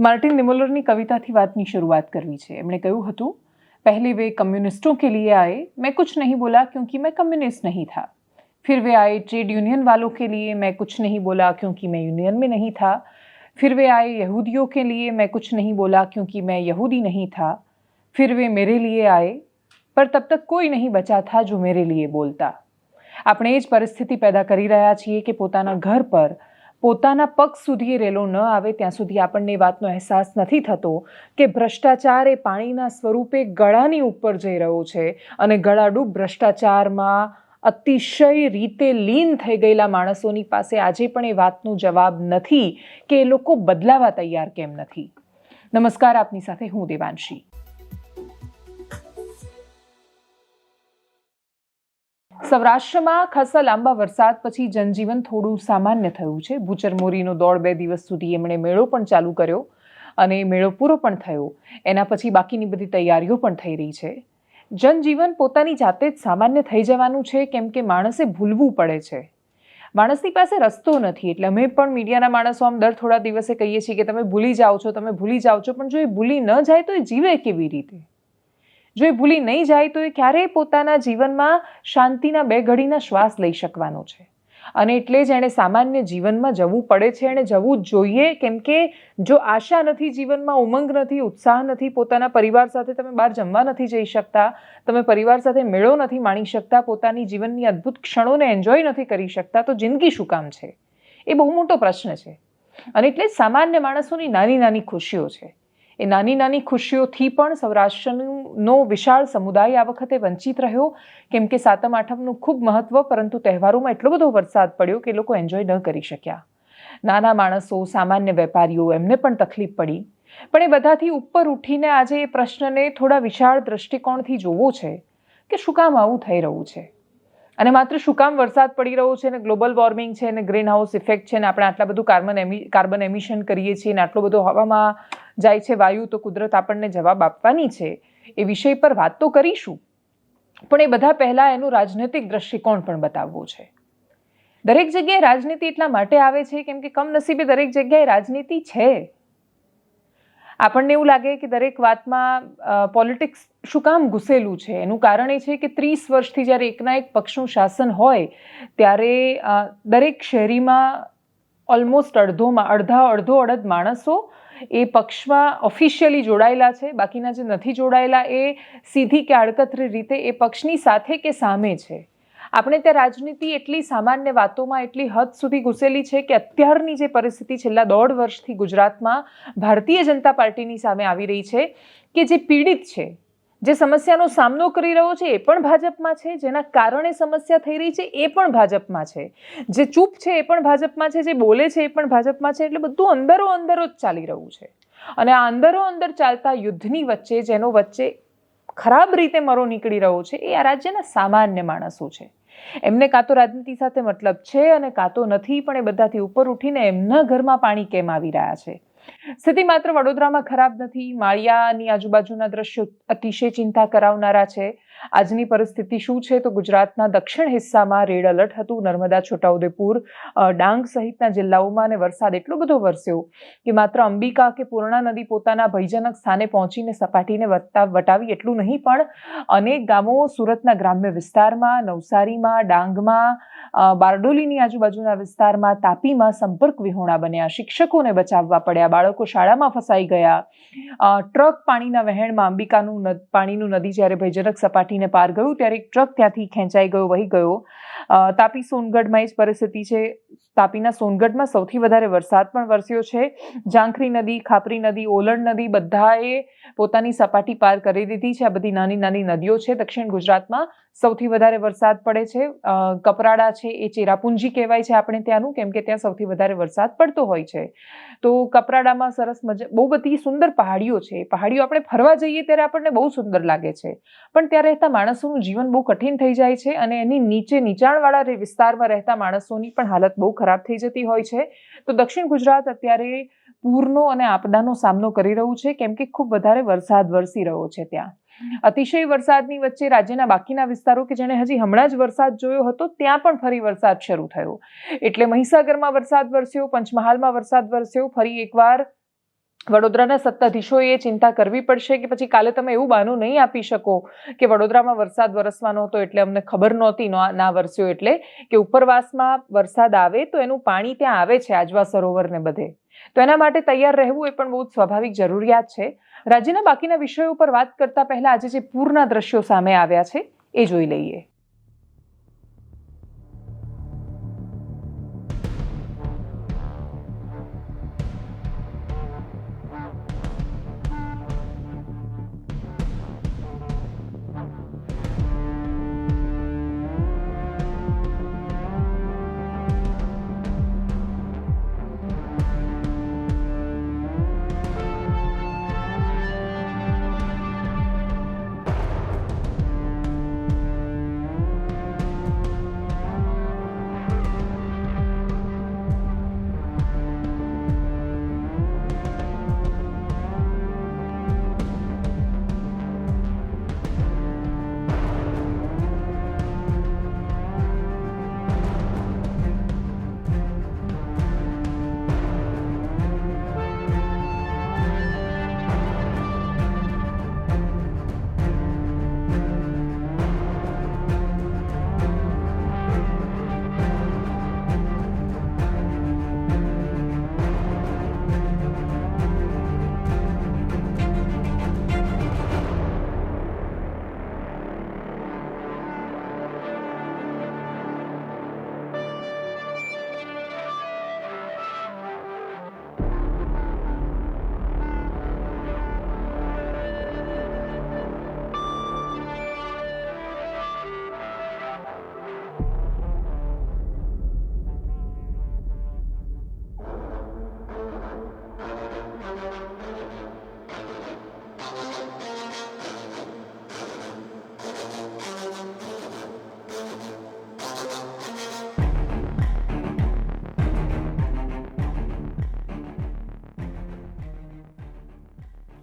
Martin निमोलर कविता बात की शुरुआत करवी है एमने कहू હતું पहले वे कम्युनिस्टों के लिए आए मैं कुछ नहीं बोला क्योंकि मैं कम्युनिस्ट नहीं था फिर वे आए ट्रेड यूनियन वालों के लिए मैं कुछ नहीं बोला क्योंकि मैं यूनियन में नहीं था फिर वे आए यहूदियों के लिए मैं कुछ नहीं बोला क्योंकि मैं यहूदी नहीं था फिर वे मेरे लिए आए पर तब तक કોઈ નહીં બચા થા જો મેરે લીએ બોલતા આપણે એ જ પરિસ્થિતિ પેદા કરી રહ્યા છીએ કે પોતાના ઘર પર પોતાના પગ સુધી રેલો ન આવે, ત્યાં સુધી આપણને વાતનો અહેસાસ નથી થતો કે ભ્રષ્ટાચાર એ પાણીના સ્વરૂપે ગળાની ઉપર જઈ રહ્યો છે અને ગળાડૂબ ભ્રષ્ટાચારમાં અતિશય રીતે લીન થઈ ગયેલા માણસોની પાસે આજે પણ એ વાતનો જવાબ નથી કે એ લોકો બદલાવા તૈયાર કેમ નથી. નમસ્કાર, આપની સાથે હું દેવાંશી. સૌરાષ્ટ્રમાં ખાસા લાંબા વરસાદ પછી જનજીવન થોડું સામાન્ય થયું છે. ભૂચર મોરીનો દોડ બે દિવસ સુધી એમણે મેળો પણ ચાલુ કર્યો અને મેળો પૂરો પણ થયો. એના પછી બાકીની બધી તૈયારીઓ પણ થઈ રહી છે. જનજીવન પોતાની જાતે જ સામાન્ય થઈ જવાનું છે, કેમ કે માણસે ભૂલવું પડે છે. માણસની પાસે રસ્તો નથી, એટલે અમે પણ મીડિયાના માણસો આમ દર થોડા દિવસે કહીએ છીએ કે તમે ભૂલી જાઓ છો, તમે ભૂલી જાઓ છો, પણ જો એ ભૂલી ન જાય તો એ જીવે કેવી રીતે? જો એ ભૂલી નહીં જાય તો એ ક્યારેય પોતાના જીવનમાં શાંતિના બે ઘડીના શ્વાસ લઈ શકવાનો છે. અને એટલે જ એણે સામાન્ય જીવનમાં જવું પડે છે એણે જવું જ જોઈએ, કેમ કે જો આશા નથી જીવનમાં, ઉમંગ નથી, ઉત્સાહ નથી, પોતાના પરિવાર સાથે તમે બહાર જમવા નથી જઈ શકતા, તમે પરિવાર સાથે મેળો નથી માણી શકતા, પોતાની જીવનની અદ્ભુત ક્ષણોને એન્જોય નથી કરી શકતા, તો જિંદગી શું કામ છે? એ બહુ મોટો પ્રશ્ન છે. અને એટલે સામાન્ય માણસોની નાની નાની ખુશીઓ છે. એ નાની નાની ખુશીઓથી પણ સૌરાષ્ટ્રનો વિશાળ સમુદાય આ વખતે વંચિત રહ્યો. કેમ કે સાતમ આઠમનું ખૂબ મહત્વ, પરંતુ તહેવારોમાં એટલો બધો વરસાદ પડ્યો કે લોકો એન્જોય ન કરી શક્યા. નાના માણસો, સામાન્ય વેપારીઓ, એમને પણ તકલીફ પડી. પણ એ બધાથી ઉપર ઉઠીને આજે એ પ્રશ્નને થોડા વિશાળ દ્રષ્ટિકોણથી જોવો છે કે શું કામ આવું થઈ રહ્યું છે? અને માત્ર શું કામ વરસાદ પડી રહ્યો છે ને ગ્લોબલ વોર્મિંગ છે ને ગ્રીન હાઉસ ઇફેક્ટ છે ને આપણે આટલા બધું કાર્બન એમિ, કાર્બન એમિશન કરીએ છીએ ને આટલો બધો હવામાં જાય છે વાયુ, તો કુદરત આપણને જવાબ આપવાની છે. એ વિષય પર વાત તો કરીશું. પણ એ બધા પહેલાં એનું રાજનૈતિક દ્રષ્ટિકોણ પણ બતાવવું છે. દરેક જગ્યાએ રાજનીતિ એટલા માટે આવે છે કેમ કે કમનસીબે દરેક જગ્યાએ રાજનીતિ છે. આપણને એવું લાગે કે દરેક વાતમાં પોલિટિક્સ શું કામ ઘૂસેલું છે? એનું કારણ એ છે કે ત્રીસ વર્ષથી જ્યારે એકના એક પક્ષનું શાસન હોય, ત્યારે દરેક શહેરીમાં ઓલમોસ્ટ અડધોમાં, અડધા અડધો અડધ માણસો એ પક્ષમાં ઓફિશિયલી જોડાયેલા છે. બાકીના જે નથી જોડાયેલા એ સીધી કે આડકતરી રીતે એ પક્ષની સાથે કે સામે છે. આપણે ત્યાં રાજનીતિ એટલી સામાન્ય વાતોમાં એટલી હદ સુધી ઘૂસેલી છે કે અત્યારની જે પરિસ્થિતિ છેલ્લા દોઢ વર્ષથી ગુજરાતમાં ભારતીય જનતા પાર્ટીની સામે આવી રહી છે કે જે પીડિત છે. જે સમસ્યાનો સામનો કરી રહ્યો છે એ પણ ભાજપમાં છે, જેના કારણે સમસ્યા થઈ રહી છે એ પણ ભાજપમાં છે. જે ચૂપ છે એ પણ ભાજપમાં છે, જે બોલે છે એ પણ ભાજપમાં છે, એટલે બધું અંદરો અંદરો જ ચાલી રહ્યું છે. અને આ અંદરો અંદર ચાલતા યુદ્ધની વચ્ચે, જેનો વચ્ચે ખરાબ રીતે મરો નીકળી રહ્યો છે, એ આ રાજ્યના સામાન્ય માણસો છે. એમને કાં તો રાજનીતિ સાથે મતલબ છે અને કાં તો નથી, પણ એ બધાથી ઉપર ઉઠીને એમના ઘરમાં પાણી કેમ આવી રહ્યા છે? સ્થિતિ માત્ર વડોદરામાં ખરાબ નથી માળિયાની આજુબાજુના દ્રશ્યો અતિશય ચિંતા કરાવનારા છે. આજની પરિસ્થિતિ શું છે? તો ગુજરાતના દક્ષિણ હિસ્સામાં રેડ એલર્ટ હતું. નર્મદા, છોટાઉદેપુર ડાંગ સહિતના જિલ્લાઓમાં અને વરસાદ એટલો બધો વરસ્યો કે માત્ર અંબિકા કે પૂર્ણા નદી પોતાના ભયજનક સ્થાને પહોંચીને સપાટીને વટાવી એટલું નહીં, પણ અનેક ગામો સુરતના ગ્રામ્ય વિસ્તારમાં, નવસારીમાં, ડાંગમાં બારડોલીની આજુબાજુના વિસ્તારમાં તાપીમાં સંપર્ક વિહોણા બન્યા. શિક્ષકોને બચાવવા પડ્યા. બાળકો શાળામાં ફસાઈ ગયા. ટ્રક પાણીના વહેણમાં અંબિકાનું પાણીનું નદી જ્યારે ભયજનક સપાટી કાઢીને પાર ગયું ત્યારે એક ટ્રક ત્યાંથી ખેંચાઈ ગયો, વહી ગયો. તાપી સોનગઢમાં એ જ પરિસ્થિતિ છે. તાપીના સોનગઢમાં સૌથી વધારે વરસાદ પણ વરસ્યો છે. ઝાંખરી નદી, ખાપરી નદી, ઓલણ નદી બધાએ પોતાની સપાટી પાર કરી દીધી છે. આ બધી નાની નાની નદીઓ છે દક્ષિણ ગુજરાતમાં. સૌથી વધારે વરસાદ પડે છે. કપરાડા છે એ ચેરાપુંજી કહેવાય છે આપણે ત્યાંનું, કેમ કે ત્યાં સૌથી વધારે વરસાદ પડતો હોય છે. તો કપરાડામાં સરસ મજા, બહુ બધી સુંદર પહાડીઓ છે. પહાડીઓ આપણે ફરવા જઈએ ત્યારે આપણને બહુ સુંદર લાગે છે. પણ ત્યાં રહેતા માણસોનું જીવન બહુ કઠિન થઈ જાય છે અને એની નીચે નીચાણવાળા વિસ્તારમાં રહેતા માણસોની પણ હાલત બહુ ખરાબ થઈ જતી હોય છે. તો દક્ષિણ ગુજરાત અત્યારે પૂરનો અને આપદાનો સામનો કરી રહ્યું છે, કેમ કે ખૂબ વધારે વરસાદ વરસી રહ્યો છે ત્યાં. અતિશય વરસાદની વચ્ચે રાજ્યના બાકીના વિસ્તારો કે જેણે હજી હમણાં જ વરસાદ જોયો હતો, ત્યાં પણ ફરી વરસાદ શરૂ થયો. એટલે મહીસાગરમાં વરસાદ વરસ્યો, પંચમહાલમાં વરસાદ વરસ્યો, ફરી એકવાર વડોદરાના સત્તાધીશોએ ચિંતા કરવી પડશે કે પછી કાલે તમે એવું બહાનું નહીં આપી શકો કે વડોદરામાં વરસાદ વરસવાનો હતો એટલે અમને ખબર નહોતી ના વરસ્યો એટલે કે ઉપરવાસમાં વરસાદ આવે તો એનું પાણી ત્યાં આવે છે, આજવા સરોવરને બધે. તો એના માટે તૈયાર રહેવું એ પણ બહુ જ સ્વાભાવિક જરૂરિયાત છે. રાજ્યના બાકીના વિષયો ઉપર વાત કરતા પહેલા આજે જે પૂરના દ્રશ્યો સામે આવ્યા છે, એ જોઈ લઈએ.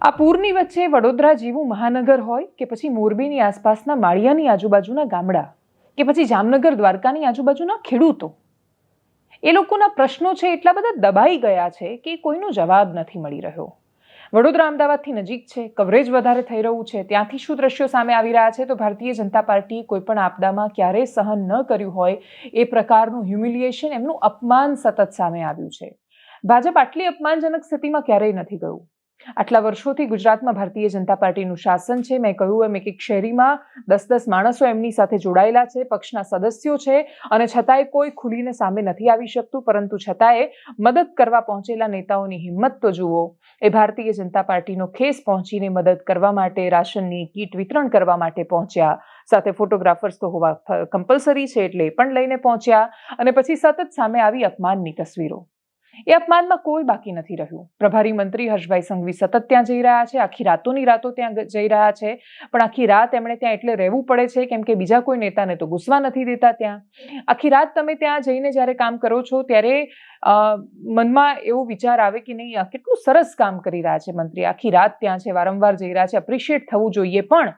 આ પૂરની વચ્ચે વડોદરા જેવું મહાનગર હોય કે પછી મોરબીની આસપાસના માળિયાની આજુબાજુના ગામડા કે પછી જામનગર દ્વારકાની આજુબાજુના ખેડૂતો? એ લોકોના પ્રશ્નો છે એટલા બધા દબાઈ ગયા છે કે કોઈનો જવાબ નથી મળી રહ્યો. વડોદરા અમદાવાદથી નજીક છે, કવરેજ વધારે થઈ રહ્યું છે, ત્યાંથી શું દ્રશ્યો સામે આવી રહ્યા છે તો ભારતીય જનતા પાર્ટીએ કોઈ પણ આપદામાં ક્યારેય સહન ન કર્યું હોય એ પ્રકારનું હ્યુમિલિએશન એમનું અપમાન સતત સામે આવ્યું છે. ભાજપ આટલી અપમાનજનક સ્થિતિમાં ક્યારેય નથી ગયું. આટલા વર્ષોથી ગુજરાતમાં ભારતીય જનતા પાર્ટીનું શાસન છે. મેં કહ્યું એમ એક એક શહેરીમાં દસ દસ માણસો એમની સાથે જોડાયેલા છે, પક્ષના સદસ્યો છે અને છતાંય કોઈ ખુલીને સામે નથી આવી શકતું, પરંતુ છતાંય મદદ કરવા પહોંચેલા નેતાઓની હિંમત તો જુઓ. એ ભારતીય જનતા પાર્ટીનો ખેસ પહોંચીને મદદ કરવા માટે, રાશનની કીટ વિતરણ કરવા માટે પહોંચ્યા. સાથે ફોટોગ્રાફર્સ તો હોવા કમ્પલસરી છે એટલે એ પણ લઈને પહોંચ્યા અને પછી સતત સામે આવી અપમાનની તસવીરો. એ અપમાનમાં કોઈ બાકી નથી રહ્યું. પ્રભારી મંત્રી હર્ષભાઈ સંઘવી સતત ત્યાં જઈ રહ્યા છે, આખી રાતોની રાતો ત્યાં જઈ રહ્યા છે, પણ આખી રાત એમણે ત્યાં એટલે રહેવું પડે છે કેમ કે બીજા કોઈ નેતાને તો ઘૂસવા નથી દેતા ત્યાં. આખી રાત તમે ત્યાં જઈને જ્યારે કામ કરો છો ત્યારે મનમાં એવો વિચાર આવે કે નહીં, આ કેટલું સરસ કામ કરી રહ્યા છે મંત્રી. આખી રાત ત્યાં છે, વારંવાર જઈ રહ્યા છે એપ્રિશિએટ થવું જોઈએ પણ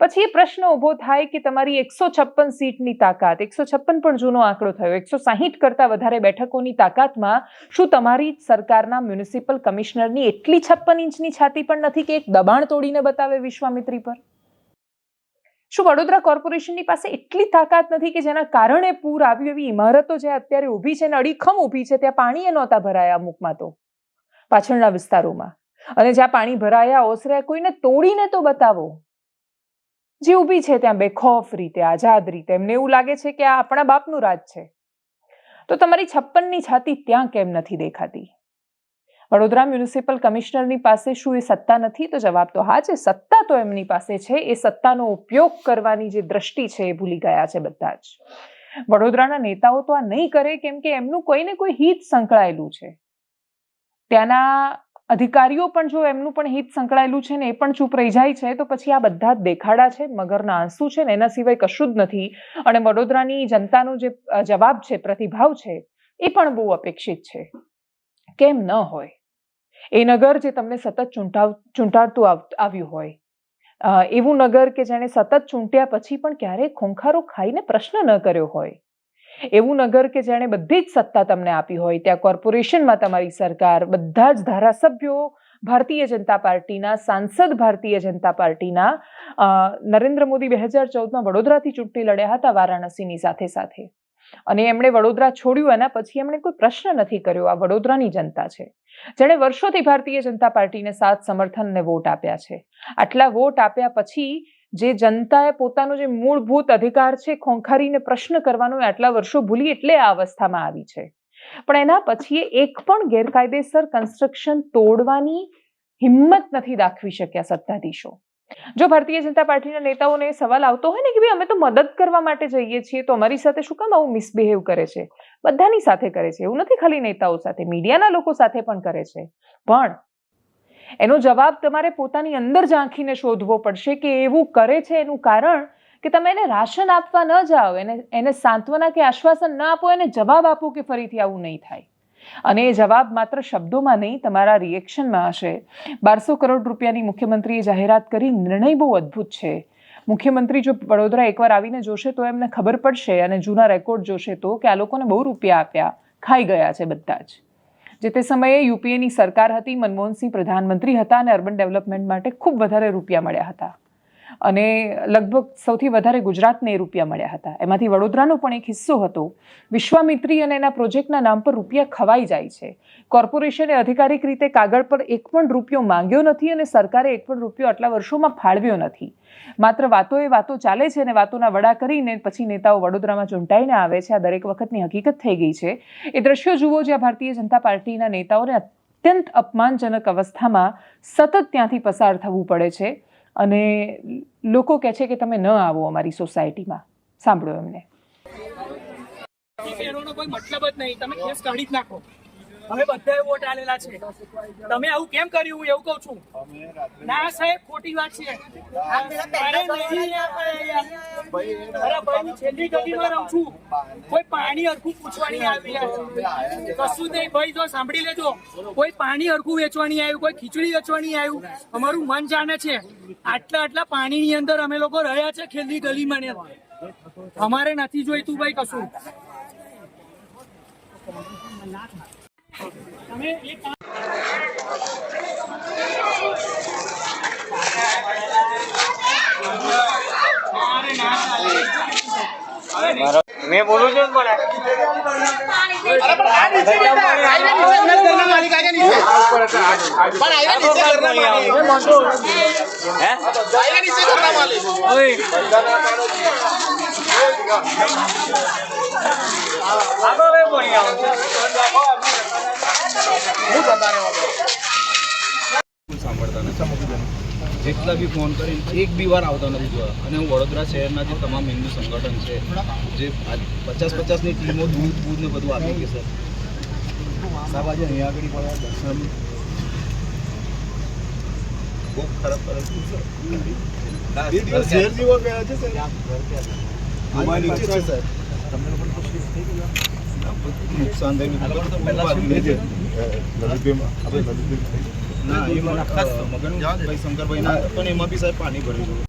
પછી એ પ્રશ્ન ઊભો થાય કે તમારી એકસો છપ્પન સીટની તાકાત, એકસો છપ્પન પણ જૂનો આંકડો થયો, એકસો સાહીઠ કરતાં વધારે બેઠકોની તાકાતમાં શું તમારી સરકારના મ્યુનિસિપલ કમિશનરની એટલી છપ્પન ઇંચની છાતી પણ નથી કે એક દબાણ તોડીને બતાવે વિશ્વામિત્રી પર? શું વડોદરા કોર્પોરેશનની પાસે એટલી તાકાત નથી કે જેના કારણે પૂર આવ્યું? એવી ઇમારતો જે અત્યારે ઊભી છે ને, અડીખમ ઊભી છે, ત્યાં પાણી નહોતા ભરાયા અમુકમાં તો, પાછળના વિસ્તારોમાં. અને જ્યાં પાણી ભરાયા, ઓસર્યા, કોઈને તોડીને તો બતાવો. જે ઊભી છે ત્યાં બેખોફ રીતે, આઝાદ રીતે. એમને એવું લાગે છે કે આ આપણા બાપનું રાજ છે. તો તમારી છપ્પનની છાતી ત્યાં કેમ નથી દેખાતી? વડોદરા મ્યુનિસિપલ કમિશનરની પાસે શું એ સત્તા નથી? તો જવાબ તો હા છે. સત્તા તો એમની પાસે છે. એ સત્તાનો ઉપયોગ કરવાની જે દ્રષ્ટિ છે એ ભૂલી ગયા છે બધા જ. વડોદરાના નેતાઓ તો આ નહીં કરે કેમ કે એમનું કોઈને કોઈ હિત સંકળાયેલું છે. ત્યાંના અધિકારીઓ પણ જો એમનું પણ હિત સંકળાયેલું છે ને એ પણ ચૂપ રહી જાય છે, તો પછી આ બધા દેખાડા છે, મગરના આંસુ છે ને એના સિવાય કશું જ નથી. અને વડોદરાની જનતાનો જે જવાબ છે, પ્રતિભાવ છે, એ પણ બહુ અપેક્ષિત છે. કેમ ન હોય? એ નગર જે તમને સતત ચૂંટાવ, ચૂંટાડતું આવ- આવ્યું હોય. એવું નગર કે જેણે સતત ચૂંટ્યા પછી પણ ક્યારેય ખોંખારો ખાઈને પ્રશ્ન ન કર્યો હોય. એવું નગર કે જેણે બધી જ સત્તા તમને આપી હોય. ત્યાં કોર્પોરેશનમાં તમારી સરકાર, બધા જ ધારાસભ્યો, ભારતીય જનતા પાર્ટીના સાંસદ ભારતીય જનતા પાર્ટીના નરેન્દ્ર મોદી બે હજાર ચૌદમાં વડોદરાથી ચૂંટણી લડ્યા હતા વારાણસીની સાથે સાથે. અને એમણે વડોદરા છોડ્યું, એના પછી એમણે કોઈ પ્રશ્ન નથી કર્યો. આ વડોદરાની જનતા છે. જેણે વર્ષોથી ભારતીય જનતા પાર્ટીને સાથ સમર્થન અને વોટ આપ્યા છે. આટલા વોટ આપ્યા પછી જે જનતાએ પોતાનો જે મૂળભૂત અધિકાર છે, ખોંખારીને પ્રશ્ન કરવાનો આટલા વર્ષો ભૂલી એટલે આ અવસ્થામાં આવી છે. પણ એના પછી એક પણ ગેરકાયદેસર કન્સ્ટ્રક્શન તોડવાની હિંમત નથી દાખવી શક્યા સત્તાધીશો. જો ભારતીય જનતા પાર્ટીના નેતાઓને સવાલ આવતો હોય ને કે ભાઈ અમે તો મદદ કરવા માટે જઈએ છીએ, તો અમારી સાથે શું કામ આવું મિસબિહેવ કરે છે? બધાની સાથે કરે છે. એવું નથી ખાલી નેતાઓ સાથે, મીડિયાના લોકો સાથે પણ કરે છે. પણ એનો જવાબ તમારે પોતાની અંદર ઝાંખીને શોધવો પડશે કે એવું કરે છે એનું કારણ કે તમે એને રાશન આપવા ન જાઓ, એને એને સાંત્વના કે આશ્વાસન ન આપો, એને જવાબ આપો કે ફરીથી આવું નહીં થાય. અને એ જવાબ માત્ર શબ્દોમાં નહીં, તમારા રિએક્શનમાં હશે. બારસો કરોડ રૂપિયાની મુખ્યમંત્રીએ જાહેરાત કરી, નિર્ણય બહુ અદ્ભુત છે. મુખ્યમંત્રી જો વડોદરા એકવાર આવીને જોશે તો એમને ખબર પડશે અને જૂના રેકોર્ડ જોશે તો કે આ લોકોને બહુ રૂપિયા આપ્યા, ખાઈ ગયા છે બધા જ. જે તે સમયે યુપીએની સરકાર હતી, મનમોહનસિંહ પ્રધાનમંત્રી હતા અને અર્બન ડેવલપમેન્ટ માટે ખૂબ વધારે રૂપિયા મળ્યા હતા. અને લગભગ સૌથી વધારે ગુજરાતને એ રૂપિયા મળ્યા હતા. એમાંથી વડોદરાનો પણ એક હિસ્સો હતો. વિશ્વામિત્રી અને એના પ્રોજેક્ટના નામ પર રૂપિયા ખવાઈ જાય છે. કોર્પોરેશને અધિકારિક રીતે કાગળ પર એક પણ રૂપિયો માંગ્યો નથી અને સરકારે એક પણ રૂપિયો આટલા વર્ષોમાં ફાળવ્યો નથી. માત્ર વાતો એ વાતો ચાલે છે અને વાતોના વડા કરીને પછી નેતાઓ વડોદરામાં ચૂંટાઈને આવે છે. આ દરેક વખતની હકીકત થઈ ગઈ છે. એ દ્રશ્યો જુઓ જ્યાં ભારતીય જનતા પાર્ટીના નેતાઓને અત્યંત અપમાનજનક અવસ્થામાં સતત ત્યાંથી પસાર થવું પડે છે. અને લોકો કહે છે કે તમે ન આવો અમારી સોસાયટીમાં. સાંભળો એમને. કોઈ મતલબ જ નહીં. તમે કેસ કાઢી જ નાખો. અમે બધાએ વોટ આલેલા છે. તમે આવું કેમ કર્યું? એવું કહું છું. ના, સાહેબ, ખોટી વાત છું. કોઈ પાણી અરખું પૂછવાની આવી કશું નહીં. ભાઈ, જો સાંભળી લેજો. કોઈ પાણી અરખું વેચવાની આવ્યું, કોઈ ખીચડી વેચવાની આવ્યું. અમારું મન જાણે છે, આટલા આટલા પાણીની અંદર અમે લોકો રહ્યા છે છેલ્લી ગલીમાં ને. અમારે નથી જોઈતું ભાઈ કશું. મેં બોલું છું ને પણ આગળ આવું જેટલા બી ફોન કરીને એક બી વાર આવતા નથી જોયા અને હું વડોદરા શહેરના જે તમામ હિન્દુ સંગઠન છે જે પચાસ પચાસની ટીમો દૂધ દૂધ ને બધું આપી ગઈ સર. સાહેબ આજે અહીંયા આગળ પડ્યા દર્શન. બહુ ખરાબ પરિસ્થિતિ છે સર. નુકસાન થયું? ના એમાં ખાસ મગન ભાઈ શંકરભાઈ ના પણ એમાં બી સાહેબ પાણી ભર્યું છે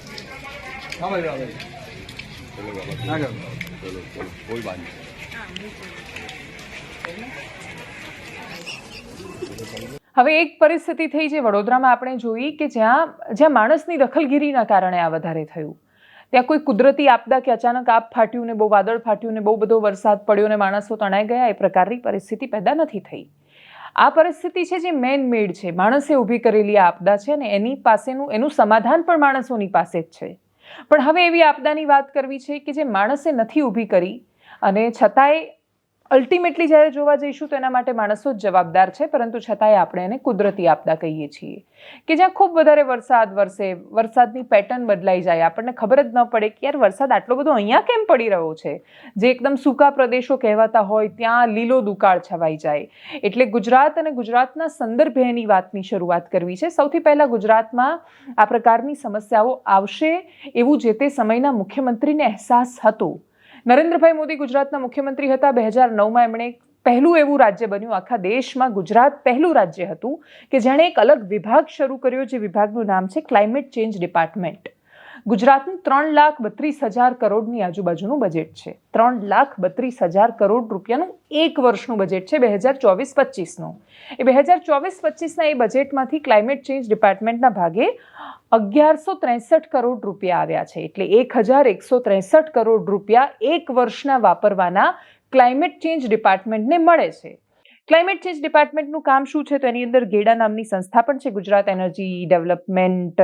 હવે એક પરિસ્થિતિ થઈ છે વડોદરામાં આપણે જોઈ કે જ્યાં જ્યાં માણસની દખલગીરીના કારણે આ વધારે થયું. ત્યાં કોઈ કુદરતી આપદા કે અચાનક આપ ફાટ્યું ને બહુ વાદળ ફાટ્યું ને બહુ બધો વરસાદ પડ્યો ને માણસો તણાઈ ગયા, એ પ્રકારની પરિસ્થિતિ પેદા નથી થઈ. આ પરિસ્થિતિ છે જે મેન મેડ છે. માણસે ઊભી કરેલી આ આપદા છે અને એની પાસેનું, એનું સમાધાન પણ માણસોની પાસે જ છે. પણ હવે એવી આપદાની વાત કરવી છે કે જે માણસે નથી ઊભી કરી અને છતાંય અલ્ટિમેટલી જ્યારે જોવા જઈશું તો એના માટે માણસો જ જવાબદાર છે, પરંતુ છતાંય આપણે એને કુદરતી આપદા કહીએ છીએ. કે જ્યાં ખૂબ વધારે વરસાદ વરસે, વરસાદની પેટર્ન બદલાઈ જાય, આપણને ખબર જ ન પડે કે યાર વરસાદ આટલો બધો અહીંયા કેમ પડી રહ્યો છે? જે એકદમ સૂકા પ્રદેશો કહેવાતા હોય, ત્યાં લીલો દુકાળ છવાઈ જાય. એટલે ગુજરાત અને ગુજરાતના સંદર્ભે એની વાતની શરૂઆત કરવી છે. સૌથી પહેલાં ગુજરાતમાં આ પ્રકારની સમસ્યાઓ આવશે એવું જે તે સમયના મુખ્યમંત્રીને અહેસાસ હતો. નરેન્દ્રભાઈ મોદી ગુજરાતના મુખ્યમંત્રી હતા. બે હજાર નવમાં એમણે પહેલું એવું રાજ્ય બન્યું. આખા દેશમાં ગુજરાત પહેલું રાજ્ય હતું કે જેણે એક અલગ વિભાગ શરૂ કર્યો, જે વિભાગનું નામ છે ક્લાઇમેટ ચેન્જ ડિપાર્ટમેન્ટ ગુજરાતનું ત્રણ લાખ બત્રીસ હજાર કરોડની આજુબાજુનું બજેટ છે. ત્રણ લાખ બત્રીસ હજાર કરોડ રૂપિયાનું એક વર્ષનું બજેટ છે બે હજાર ચોવીસ પચીસનું. એ બે હજાર ચોવીસ પચીસના એ બજેટમાંથી ક્લાઇમેટ ચેન્જ ડિપાર્ટમેન્ટના ભાગે અગિયારસો ત્રેસઠ કરોડ રૂપિયા આવ્યા છે. એટલે એક હજાર એકસો ત્રેસઠ કરોડ રૂપિયા એક વર્ષના વાપરવાના ક્લાઇમેટ ચેન્જ ડિપાર્ટમેન્ટને મળે છે. ક્લાઇમેટ ચેન્જ ડિપાર્ટમેન્ટનું કામ શું છે? તો એની અંદર ગેડા નામની સંસ્થા પણ છે, ગુજરાત એનર્જી ડેવલપમેન્ટ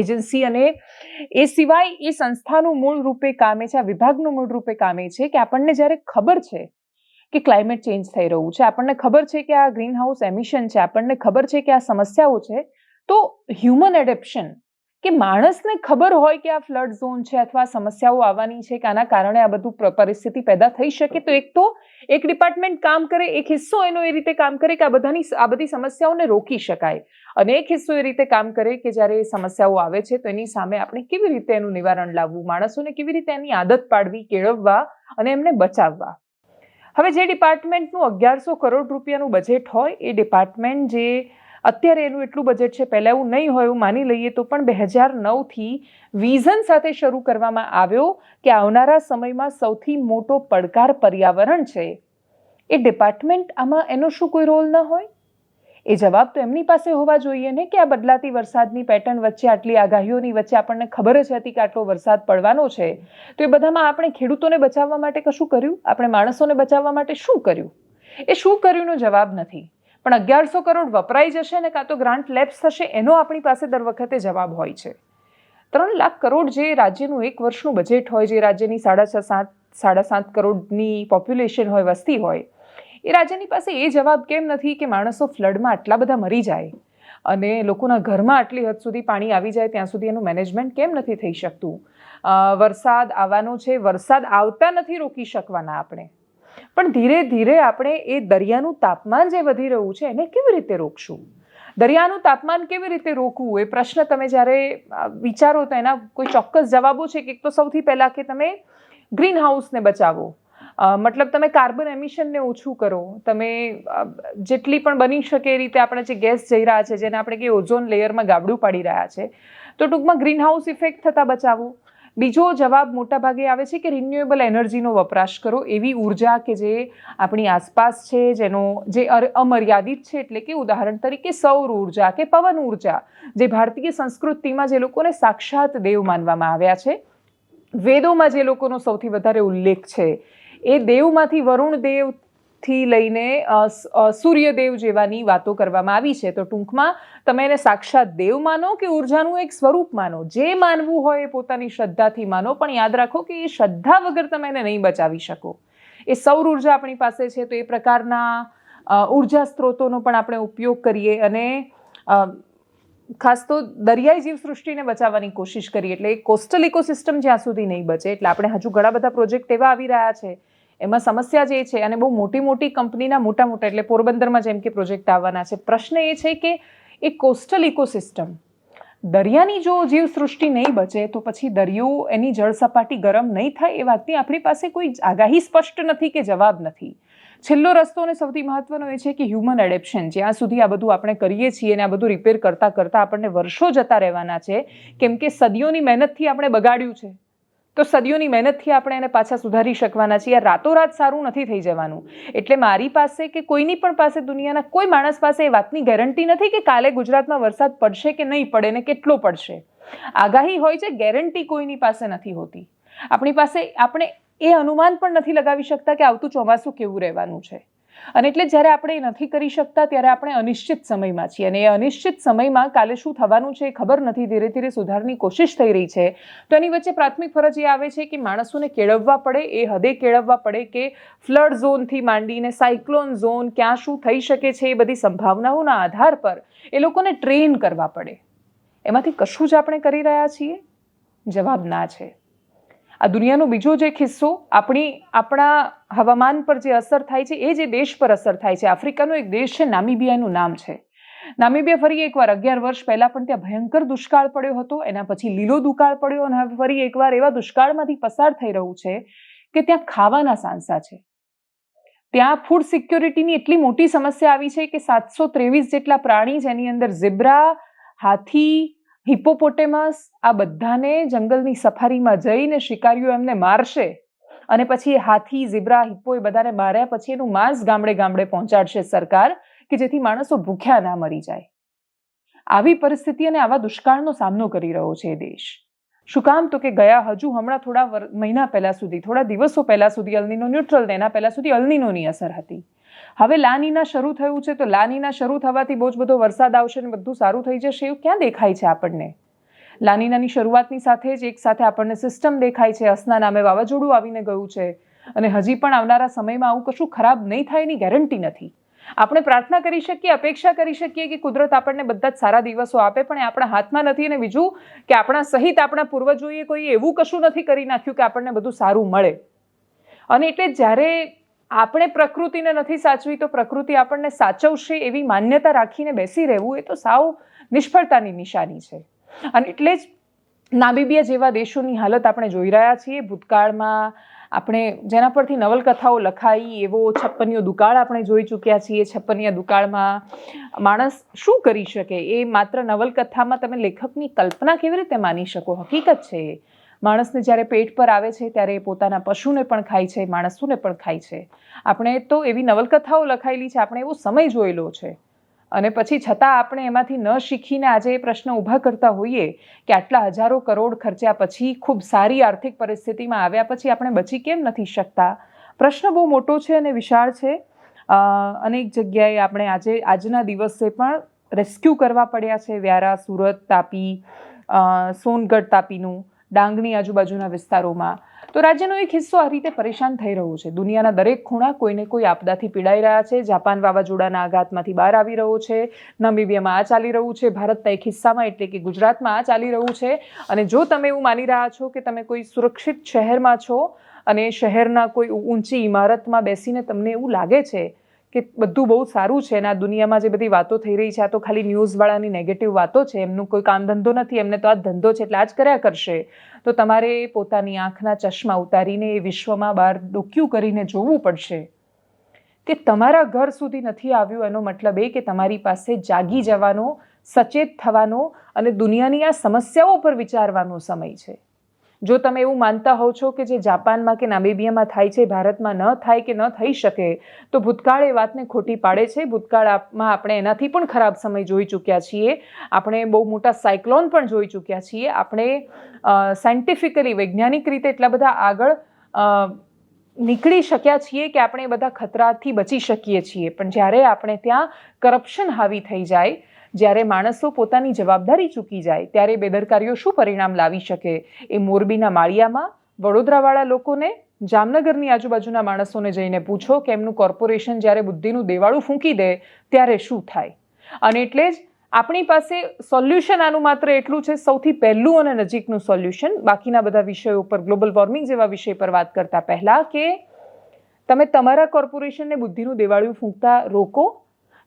એજન્સી અને એ સિવાય એ સંસ્થાનું મૂળ રૂપે કામે છે, આ વિભાગનું મૂળ રૂપે કામે છે કે આપણને જ્યારે ખબર છે કે ક્લાઇમેટ ચેન્જ થઈ રહ્યું છે, આપણને ખબર છે કે આ ગ્રીન હાઉસ એમિશન છે, આપણને ખબર છે કે આ સમસ્યાઓ છે, તો હ્યુમન એડેપ્શન કે માણસને ખબર હોય કે આ ફ્લડ ઝોન છે અથવા સમસ્યાઓ આવવાની છે કે આના કારણે આ બધું પરિસ્થિતિ પેદા થઈ શકે, તો એક તો એક ડિપાર્ટમેન્ટ કામ કરે, એક હિસ્સો એનો એ રીતે કામ કરે કે આ બધાની આ બધી સમસ્યાઓને રોકી શકાય. અને એક હિસ્સો એ રીતે કામ કરે કે જ્યારે એ સમસ્યાઓ આવે છે, તો એની સામે આપણે કેવી રીતે એનું નિવારણ લાવવું, માણસોને કેવી રીતે એની આદત પાડવી, કેળવવા અને એમને બચાવવા. હવે જે ડિપાર્ટમેન્ટનું અગિયારસો કરોડ રૂપિયાનું બજેટ હોય, એ ડિપાર્ટમેન્ટ જે અત્યારે એનું એટલું બજેટ છે, પહેલાં એવું નહીં હોય એવું માની લઈએ તો પણ બે હજાર નવથી વિઝન સાથે શરૂ કરવામાં આવ્યો કે આવનારા સમયમાં સૌથી મોટો પડકાર પર્યાવરણ છે. એ ડિપાર્ટમેન્ટ આમાં એનો શું કોઈ રોલ ન હોય? એ જવાબ તો એમની પાસે હોવા જોઈએ ને કે આ બદલાતી વરસાદની પેટર્ન વચ્ચે આટલી આગાહીઓની વચ્ચે આપણને ખબર જ હતી કે આટલો વરસાદ પડવાનો છે. તો એ બધામાં આપણે ખેડૂતોને બચાવવા માટે કશું કર્યું? આપણે માણસોને બચાવવા માટે શું કર્યું? એ શું કર્યુંનો જવાબ નથી. પણ અગિયારસો કરોડ વપરાઈ જશે ને કાં તો ગ્રાન્ટ લેપ્સ થશે, એનો આપણી પાસે દર વખતે જવાબ હોય છે. ત્રણ લાખ કરોડ જે રાજ્યનું એક વર્ષનું બજેટ હોય, જે રાજ્યની સાડા છ સાત, સાડા સાત કરોડની પોપ્યુલેશન હોય, વસ્તી હોય, એ રાજ્યની પાસે એ જવાબ કેમ નથી કે માણસો ફ્લડમાં આટલા બધા મરી જાય અને લોકોના ઘરમાં આટલી હદ સુધી પાણી આવી જાય, ત્યાં સુધી એનું મેનેજમેન્ટ કેમ નથી થઈ શકતું? વરસાદ આવવાનો છે, વરસાદ આવતા નથી રોકી શકવાના આપણે. પણ ધીરે ધીરે આપણે એ દરિયાનું તાપમાન જે વધી રહ્યું છે, એને કેવી રીતે રોકશું? દરિયાનું તાપમાન કેવી રીતે રોકવું? એ પ્રશ્ન તમે જ્યારે વિચારો તો એના કોઈ ચોક્કસ જવાબો છે કે એક તો સૌથી પહેલાં કે તમે ગ્રીન હાઉસને બચાવો મતલબ તમે કાર્બન એમિશનને ઓછું કરો. તમે જેટલી પણ બની શકે એ રીતે આપણે જે ગેસ જઈ રહ્યા છે, જેને આપણે કે ઓઝોન લેયરમાં ગાબડું પાડી રહ્યા છે, તો ટૂંકમાં ગ્રીન હાઉસ ઇફેક્ટ થતાં બચાવો. બીજો જવાબ મોટા ભાગે આવે છે કે રિન્યુએબલ એનર્જીનો વપરાશ કરો. એવી ઊર્જા કે જે આપણી આસપાસ છે, જેનો જે અમર્યાદિત છે, એટલે કે ઉદાહરણ તરીકે સૌર ઊર્જા કે પવન ઊર્જા, જે ભારતીય સંસ્કૃતિમાં જે લોકોને સાક્ષાત દેવ માનવામાં આવ્યા છે. વેદોમાં જે લોકોનો સૌથી વધારે ઉલ્લેખ છે, એ દેવમાંથી વરુણ દેવથી લઈને સૂર્યદેવ જેવાની વાતો કરવામાં આવી છે. તો ટૂંકમાં, તમે એને સાક્ષાત દેવ માનો કે ઉર્જાનું એક સ્વરૂપ માનો? જે માનવું હોય એ પોતાની શ્રદ્ધાથી માનો, પણ યાદ રાખો કે એ શ્રદ્ધા વગર તમે એને નહીં બચાવી શકો. એ સૌર ઊર્જા આપણી પાસે છે, તો એ પ્રકારના ઊર્જા સ્ત્રોતોનો પણ આપણે ઉપયોગ કરીએ અને ખાસ તો દરિયાઈ જીવસૃષ્ટિને બચાવવાની કોશિશ કરીએ. એટલે કોસ્ટલ ઇકોસિસ્ટમ જ્યાં સુધી નહીં બચે, એટલે આપણે હજુ ઘણા બધા પ્રોજેક્ટ એવા આવી રહ્યા છે એમાં સમસ્યા જે છે અને બહુ મોટી મોટી કંપનીના મોટા મોટા એટલે પોરબંદરમાં જેમ કે પ્રોજેક્ટ આવવાના છે. પ્રશ્ન એ છે કે એ કોસ્ટલ ઇકોસિસ્ટમ દરિયાની જો જીવસૃષ્ટિ નહીં બચે તો પછી દરિયો એની જળ સપાટી ગરમ નહીં થાય એ વાતની આપણી પાસે કોઈ આગાહી સ્પષ્ટ નથી કે જવાબ નથી. છેલ્લો રસ્તો અને સૌથી મહત્વનો એ છે કે હ્યુમન એડેપ્શન જ્યાં સુધી આ બધું આપણે કરીએ છીએ અને આ બધું રિપેર કરતાં કરતાં આપણને વર્ષો જતા રહેવાના છે, કેમ કે સદીઓની મહેનતથી આપણે બગાડ્યું છે. તો સદીઓની મહેનતથી આપણે એને પાછા સુધારી શકવાના છીએ. રાતોરાત સારું નથી થઈ જવાનું. એટલે મારી પાસે કે કોઈની પણ પાસે દુનિયાના કોઈ માણસ પાસે એ વાતની ગેરંટી નથી કે કાલે ગુજરાતમાં વરસાદ પડશે કે નહીં પડે ને કેટલો પડશે. આગાહી હોય છે, ગેરંટી કોઈની પાસે નથી હોતી. આપણી પાસે, આપણે એ અનુમાન પણ નથી લગાવી શકતા કે આવતું ચોમાસું કેવું રહેવાનું છે. અને એટલે જ્યારે આપણે એ નથી કરી શકતા, ત્યારે આપણે અનિશ્ચિત સમયમાં છીએ. અને એ અનિશ્ચિત સમયમાં કાલે શું થવાનું છે એ ખબર નથી, ધીરે ધીરે સુધારની કોશિશ થઈ રહી છે. તો એની વચ્ચે પ્રાથમિક ફરજ એ આવે છે કે માણસોને કેળવવા પડે, એ હદે કેળવવા પડે કે ફ્લડ ઝોનથી માંડીને સાયક્લોન ઝોન ક્યાં શું થઈ શકે છે એ બધી સંભાવનાઓના આધાર પર એ લોકોને ટ્રેન કરવા પડે. એમાંથી કશું જ આપણે કરી રહ્યા છીએ? જવાબ ના છે. આ દુનિયાનો બીજો જે ખિસ્સો આપણી, આપણા હવામાન પર જે અસર થાય છે, એ જે દેશ પર અસર થાય છે. આફ્રિકાનો એક દેશ છે, નામીબિયાનું નામ છે. નામીબિયા ફરી એકવાર અગિયાર વર્ષ પહેલાં પણ ત્યાં ભયંકર દુષ્કાળ પડ્યો હતો. એના પછી લીલો દુકાળ પડ્યો અને હવે ફરી એકવાર એવા દુષ્કાળમાંથી પસાર થઈ રહ્યું છે કે ત્યાં ખાવાના સાંસા છે. ત્યાં ફૂડ સિક્યોરિટીની એટલી મોટી સમસ્યા આવી છે કે સાતસો ત્રેવીસ જેટલા પ્રાણી જેની અંદર ઝીબ્રા, હાથી હિપ્પોપોટેમસ આ બધાને જંગલની સફારીમાં જઈને શિકારીઓ એમને મારશે અને પછી હાથી, ઝીબ્રા, હિપ્પો એ બધાને માર્યા પછી એનું માંસ ગામડે ગામડે પહોંચાડશે સરકાર કે જેથી માણસો ભૂખ્યા ના મરી જાય. આવી પરિસ્થિતિ અને આવા દુષ્કાળનો સામનો કરી રહ્યો છે દેશ. શું કામ? તો કે ગયા હજુ હમણાં થોડા મહિના પહેલા સુધી, થોડા દિવસો પહેલા સુધી અલનીનો ન્યુટ્રલ તેના પહેલા સુધી અલનીનોની અસર હતી. હવે લાનીના શરૂ થયું છે, તો લાનીના શરૂ થવાથી બહુ જ બધો વરસાદ આવશે ને બધું સારું થઈ જશે એવું ક્યાં દેખાય છે આપણને? લાનીનાની શરૂઆતની સાથે જ એક સાથે આપણને સિસ્ટમ દેખાય છે, અસના નામે વાવાઝોડું આવીને ગયું છે. અને હજી પણ આવનારા સમયમાં આવું કશું ખરાબ નહીં થાય એની ગેરંટી નથી. આપણે પ્રાર્થના કરી શકીએ, અપેક્ષા કરી શકીએ કે કુદરત આપણને બધા જ સારા દિવસો આપે, પણ એ આપણા હાથમાં નથી અને બીજું કે આપણા સહિત આપણા પૂર્વજોએ કોઈ એવું કશું નથી કરી નાખ્યું કે આપણને બધું સારું મળે. અને એટલે જ્યારે આપણે પ્રકૃતિને નથી સાચવી, તો પ્રકૃતિ આપણને સાચવશે એવી માન્યતા રાખીને બેસી રહેવું એ તો સાવ નિષ્ફળતાની નિશાની છે. અને એટલે જ નાબીબિયા જેવા દેશોની હાલત આપણે જોઈ રહ્યા છીએ. ભૂતકાળમાં આપણે જેના પરથી નવલકથાઓ લખાઈ, એવો છપ્પનિયો દુકાળ આપણે જોઈ ચૂક્યા છીએ. છપ્પનિયા દુકાળમાં માણસ શું કરી શકે? એ માત્ર નવલકથામાં તમે લેખકની કલ્પના કેવી રીતે માની શકો? હકીકત છે એ. માણસને જ્યારે પેટ પર આવે છે, ત્યારે એ પોતાના પશુને પણ ખાય છે, માણસોને પણ ખાય છે. આપણે તો એવી નવલકથાઓ લખાયેલી છે, આપણે એવો સમય જોયેલો છે. અને પછી છતાં આપણે એમાંથી ન શીખીને આજે એ પ્રશ્ન ઊભા કરતા હોઈએ કે આટલા હજારો કરોડ ખર્ચ્યા પછી, ખૂબ સારી આર્થિક પરિસ્થિતિમાં આવ્યા પછી આપણે બચી કેમ નથી શકતા? પ્રશ્ન બહુ મોટો છે અને વિશાળ છે. અનેક જગ્યાએ આપણે આજે, આજના દિવસે પણ રેસ્ક્યુ કરવા પડ્યા છે, વ્યારા, સુરત તાપી સોનગઢ તાપીનું. ડાંગની આજુબાજુના વિસ્તારોમાં. તો રાજ્યનો એક હિસ્સો આ રીતે પરેશાન થઈ રહ્યો છે. દુનિયાના દરેક ખૂણા કોઈને કોઈ આપદાથી પીડાઈ રહ્યા છે. જાપાન વાવાઝોડાના આઘાતમાંથી બહાર આવી રહ્યો છે. નમીબિયામાં આ ચાલી રહ્યું છે. ભારતના એક હિસ્સામાં એટલે કે ગુજરાતમાં આ ચાલી રહ્યું છે. અને જો તમે એવું માની રહ્યા છો કે તમે કોઈ સુરક્ષિત શહેરમાં છો અને શહેરના કોઈ ઊંચી ઇમારતમાં બેસીને તમને એવું લાગે છે કે બધું બહુ સારું છે અને આ દુનિયામાં જે બધી વાતો થઈ રહી છે, આ તો ખાલી ન્યૂઝવાળાની નેગેટિવ વાતો છે, એમનું કોઈ કામ ધંધો નથી, એમને તો આ ધંધો છે, એટલે આ જ કર્યા કરશે. તો તમારે પોતાની આંખના ચશ્મા ઉતારીને એ વિશ્વમાં બહાર ડોક્યું કરીને જોવું પડશે. કે તમારા ઘર સુધી નથી આવ્યું, એનો મતલબ એ કે તમારી પાસે જાગી જવાનો, સચેત થવાનો અને દુનિયાની આ સમસ્યાઓ પર વિચારવાનો સમય છે. જો તમે એવું માનતા હોવ છો કે જે જાપાનમાં કે નામિબિયામાં થાય છે, ભારતમાં ન થાય કે ન થઈ શકે, તો ભૂતકાળ એ વાતને ખોટી પાડે છે. ભૂતકાળમાં આપણે એનાથી પણ ખરાબ સમય જોઈ ચૂક્યા છીએ. આપણે બહુ મોટા સાયક્લોન પણ જોઈ ચૂક્યા છીએ. આપણે સાયન્ટિફિકલી, વૈજ્ઞાનિક રીતે એટલા બધા આગળ નીકળી શક્યા છીએ કે આપણે બધા ખતરાથી બચી શકીએ છીએ. પણ જ્યારે આપણે ત્યાં કરપ્શન હાવી થઈ જાય જ્યારે માણસો પોતાની જવાબદારી ચૂકી જાય, ત્યારે બેદરકારીઓ શું પરિણામ લાવી શકે? એ મોરબીના માળિયામાં વડોદરાવાળા લોકોને, જામનગરની આજુબાજુના માણસોને જઈને પૂછો કે એમનું કોર્પોરેશન જ્યારે બુદ્ધિનું દેવાળું ફૂંકી દે, ત્યારે શું થાય? અને એટલે જ આપણી પાસે સોલ્યુશન આનું માત્ર એટલું છે, સૌથી પહેલું અને નજીકનું સોલ્યુશન. બાકીના બધા વિષયો ઉપર ગ્લોબલ વોર્મિંગ જેવા વિષય પર વાત કરતા પહેલાં કે તમે તમારા કોર્પોરેશનને બુદ્ધિનું દેવાળું ફૂંકતા રોકો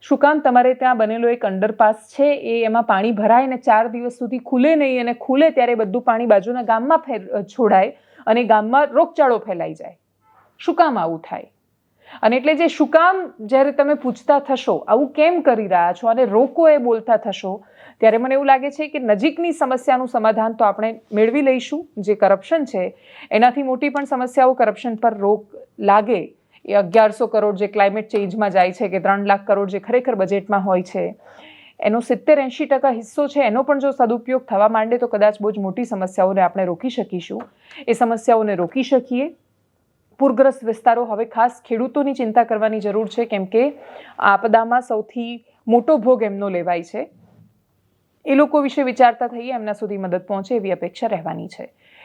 શું કામ? તમારે ત્યાં બનેલો એક અંડરપાસ છે, એ એમાં પાણી ભરાય અને ચાર દિવસ સુધી ખુલે નહીં અને ખુલે ત્યારે બધું પાણી બાજુના ગામમાં ફેર છોડાય અને ગામમાં રોગચાળો ફેલાઈ જાય. શું કામ આવું થાય? અને એટલે જે શું કામ જ્યારે તમે પૂછતા થશો, આવું કેમ કરી રહ્યા છો અને રોકો એ બોલતા થશો, ત્યારે મને એવું લાગે છે કે નજીકની સમસ્યાનું સમાધાન તો આપણે મેળવી લઈશું, જે કરપ્શન છે, એનાથી મોટી પણ સમસ્યાઓ કરપ્શન પર રોક લાગે એ અગિયારસો કરોડ જે ક્લાઇમેટ ચેન્જમાં જાય છે કે ત્રણ લાખ કરોડ જે ખરેખર બજેટમાં હોય છે, એનો સિત્તેર એંશી ટકા હિસ્સો છે, એનો પણ જો સદુપયોગ થવા માંડે તો કદાચ બહુ જ મોટી સમસ્યાઓને આપણે રોકી શકીશું. એ સમસ્યાઓને રોકી શકીએ. પૂરગ્રસ્ત વિસ્તારો હવે ખાસ ખેડૂતોની ચિંતા કરવાની જરૂર છે, કેમ કે આપદામાં સૌથી મોટો ભોગ એમનો લેવાય છે. એ લોકો વિશે વિચારતા થઈએ, એમના સુધી મદદ પહોંચે એવી અપેક્ષા રહેવાની છે.